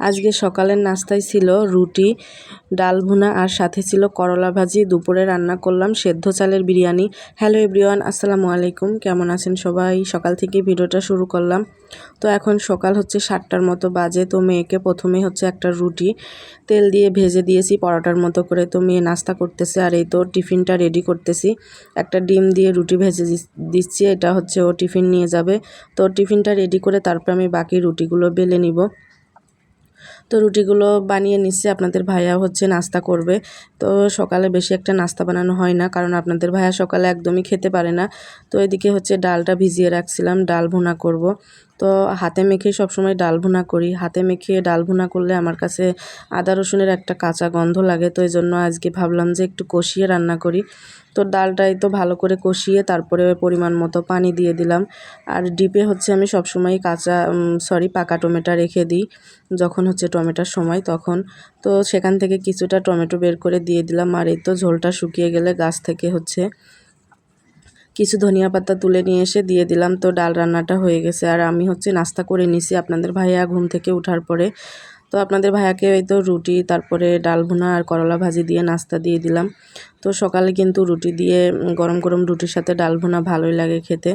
আজকে সকালের নাস্তায় ছিল রুটি, ডাল ভুনা আর সাথে ছিল করলা ভাজি। দুপুরে রান্না করলাম সেদ্ধ চালের বিরিয়ানি। হ্যালো এভরিওয়ান, আসসালামু আলাইকুম। কেমন আছেন সবাই? সকাল থেকে ভিডিওটা শুরু করলাম। তো এখন সকাল হচ্ছে সাতটার মতো বাজে, তো মেয়েকে প্রথমে হচ্ছে একটা রুটি, তেল দিয়ে ভেজে দিয়েছি পরোটার মতো করে। তো মেয়ে নাস্তা করতেছে আর এই তো টিফিনটা রেডি করতেছি। একটা ডিম দিয়ে রুটি ভেজে দিচ্ছি, এটা হচ্ছে ও টিফিন নিয়ে যাবে। তো টিফিনটা রেডি করে তারপর আমি বাকি রুটিগুলো বেলে নিব। তো রুটিগুলো বানিয়ে নিচ্ছে। আপনাদের ভাইয়া হচ্ছে নাস্তা করবে। তো সকালে বেশি একটা নাস্তা বানানো হয় না, কারণ আপনাদের ভাইয়া সকালে একদমই খেতে পারে না। তো এদিকে হচ্ছে ডালটা ভিজিয়ে রাখছিলাম, ডাল ভুনা করব। তো হাতে মেখে সবসময় ডাল ভুনা করি। হাতে মেখে ডাল ভুনা করলে আমার কাছে আদা রসুনের একটা কাঁচা গন্ধ লাগে, তো এই জন্য আজকে ভাবলাম যে একটু কষিয়ে রান্না করি। তো ডালটাই তো ভালো করে কষিয়ে তারপরে পরিমাণ মতো পানি দিয়ে দিলাম। আর ডিপে হচ্ছে আমি সবসময় কাঁচা সরি পাকা টমেটো রেখে দিই, যখন হচ্ছে টমেটোর সময় তখন। তো সেখান থেকে কিছুটা টমেটো বের করে দিয়ে দিলাম, আর এই তো ঝোলটা শুকিয়ে গেলে গাছ থেকে হচ্ছে কিছু ধনিয়া পাতা তুলে নিয়ে এসে দিয়ে দিলাম। তো ডাল রান্নাটা হয়ে গেছে। আর আমি হচ্ছে নাস্তা করে নিছি আপনাদের ভাইয়া ঘুম থেকে উঠার পরে। তো আপনাদের ভাইয়াকে এই তো রুটি, তারপরে ডাল ভুনা আর করলা ভাজি দিয়ে নাস্তা দিয়ে দিলাম। তো সকালে কিন্তু রুটি দিয়ে গরম গরম রুটির সাথে ডাল ভুনা ভালোই লাগে খেতে।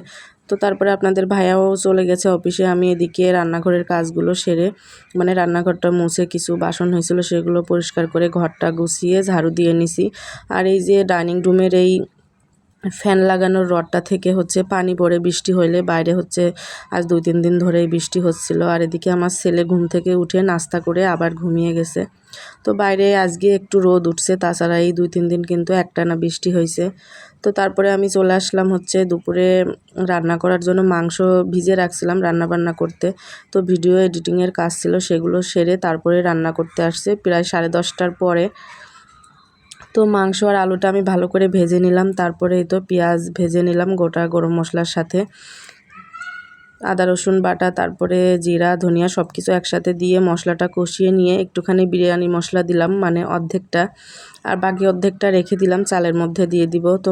তো তারপরে আপনাদের ভাইয়াও চলে গেছে অফিসে। আমি এদিকে রান্নাঘরের কাজগুলো সেরে মানে রান্নাঘরটা মুছে কিছু বাসন হয়েছিল সেগুলো পরিষ্কার করে ঘরটা গুছিয়ে ঝাড়ু দিয়ে নিছি। আর এই যে ডাইনিং রুমের এই ফ্যান লাগানোর রডটা থেকে হচ্ছে পানি পড়ে বৃষ্টি হইলে বাইরে হচ্ছে আজ দুই, তিন দিন ধরেই বৃষ্টি হচ্ছিল। আর এদিকে আমার ছেলে ঘুম থেকে উঠে নাস্তা করে আবার ঘুমিয়ে গেছে। তো বাইরে আজকে একটু রোদ উঠছে, তাছাড়া এই দুই, তিন দিন কিন্তু একটানা বৃষ্টি হয়েছে তো তারপরে আমি চলে আসলাম হচ্ছে দুপুরে রান্না করার জন্য মাংস ভিজে রাখছিলাম রান্না বান্না করতে। তো ভিডিও এডিটিংয়ের কাজ ছিল সেগুলো সেরে তারপরে রান্না করতে আসছে। প্রায় সাড়ে দশটার পরে তো মাংস আর আলুটা আমি ভালো করে ভেজে নিলাম। তারপরে তো পেঁয়াজ ভেজে নিলাম গোটা গরম মশলার সাথে। আদা, রসুন, বাটা, তারপরে জিরা, ধনিয়া সব কিছু একসাথে দিয়ে মশলাটা কষিয়ে নিয়ে একটুখানি বিরিয়ানি মশলা দিলাম মানে অর্ধেকটা। আর বাকি অর্ধেকটা রেখে দিলাম, চালের মধ্যে দিয়ে দিব। তো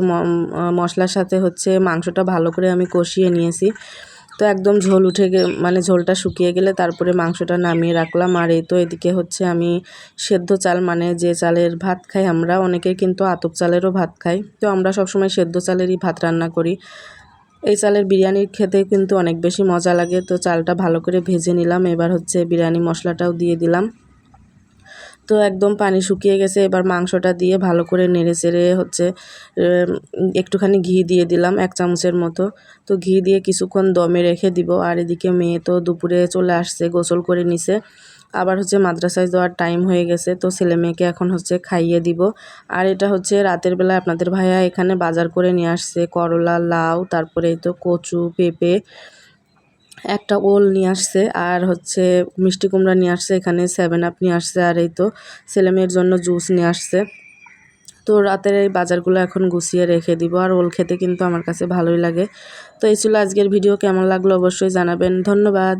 মশলার সাথে হচ্ছে মাংসটা ভালো করে আমি কষিয়ে নিয়েছি। তো একদম ঝোল উঠে গে মানে ঝোলটা শুকিয়ে গেলে তারপরে মাংসটা নামিয়ে রাখলাম। আর এই তো এদিকে হচ্ছে আমি সেদ্ধ চাল মানে যে চালের ভাত খাই আমরা অনেকে কিন্তু আতপ চালেরও ভাত খাই তো আমরা সবসময় সেদ্ধ চালেরই ভাত রান্না করি। এই চালের বিরিয়ানির খেতে কিন্তু অনেক বেশি মজা লাগে। তো চালটা ভালো করে ভেজে নিলাম। এবার হচ্ছে বিরিয়ানি মশলাটাও দিয়ে দিলাম। তো একদম পানি শুকিয়ে গেছে। এবার মাংসটা দিয়ে ভালো করে নেড়ে চেড়ে হচ্ছে একটুখানি ঘি দিয়ে দিলাম, এক চামচের মতো। তো ঘি দিয়ে কিছুক্ষণ দমে রেখে দিব। আর এদিকে মেয়ে তো দুপুরে চলে আসছে, গোসল করে নিছে। আবার হচ্ছে মাদ্রাসায় যাওয়ার টাইম হয়ে গেছে, তো ছেলে মেয়েকে এখন হচ্ছে খাইয়ে দিব। আর এটা হচ্ছে রাতের বেলা আপনাদের ভাইয়া এখানে বাজার করে নিয়ে আসছে, করলা, লাউ, তারপরে তো কচু, পেঁপে। একটা ওল নিয়ে আসছে আর হচ্ছে মিষ্টি কুমড়া নিয়ে আসছে, এখানে সেভেন আপ নিয়ে আসছে আর এই তো ছেলেমেয়ের জন্য জুস নিয়ে আসছে। তো রাতের এই বাজারগুলো এখন গুছিয়ে রেখে দিব আর ওল খেতে কিন্তু আমার কাছে ভালোই লাগে। তো এই ছিল আজকের ভিডিও, কেমন লাগল অবশ্যই জানাবেন। ধন্যবাদ।